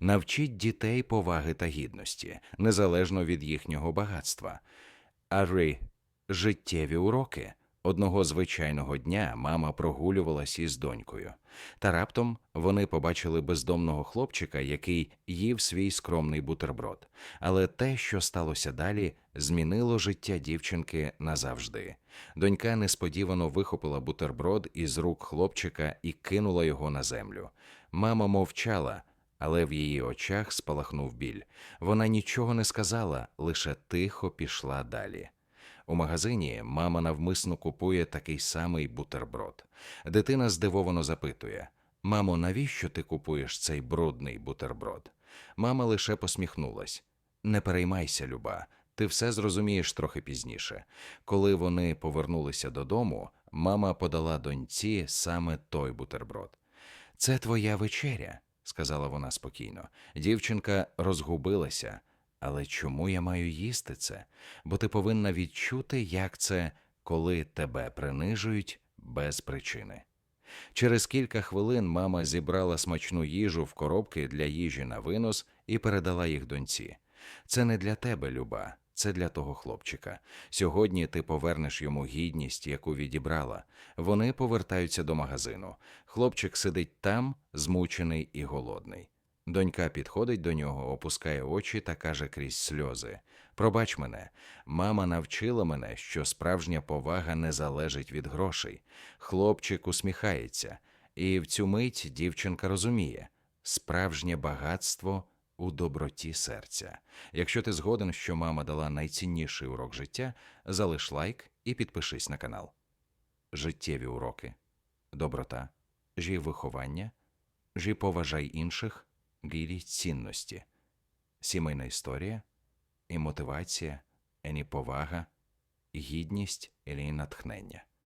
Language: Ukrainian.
Навчіть дітей поваги та гідності, незалежно від їхнього багатства. Ари життєві уроки. Одного звичайного дня мама прогулювалась із донькою. Та раптом вони побачили бездомного хлопчика, який їв свій скромний бутерброд. Але те, що сталося далі, змінило життя дівчинки назавжди. Донька несподівано вихопила бутерброд із рук хлопчика і кинула його на землю. Мама мовчала, але в її очах спалахнув біль. Вона нічого не сказала, лише тихо пішла далі. У магазині мама навмисно купує такий самий бутерброд. Дитина здивовано запитує: Мамо, навіщо ти купуєш цей брудний бутерброд? Мама лише посміхнулась. Не переймайся, Люба, ти все зрозумієш трохи пізніше. Коли вони повернулися додому, мама подала доньці саме той бутерброд. Це твоя вечеря, сказала вона спокійно. Дівчинка розгубилася. Але чому я маю їсти це? Бо ти повинна відчути, як це, коли тебе принижують без причини. Через кілька хвилин мама зібрала смачну їжу в коробки для їжі на винос і передала їх доньці. Це не для тебе, люба, це для того хлопчика. Сьогодні ти повернеш йому гідність, яку відібрала. Вони повертаються до магазину. Хлопчик сидить там, змучений і голодний. Донька підходить до нього, опускає очі та каже крізь сльози: Пробач мене, мама навчила мене, що справжня повага не залежить від грошей. Хлопчик усміхається, і в цю мить дівчинка розуміє справжнє багатство у доброті серця. Якщо ти згоден, що мама дала найцінніший урок життя, залиш лайк і підпишись на канал. Життєві уроки, доброта, жій виховання, жій поважай інших гірі цінності, сімейна історія, і мотивація, і повага, гідність і натхнення.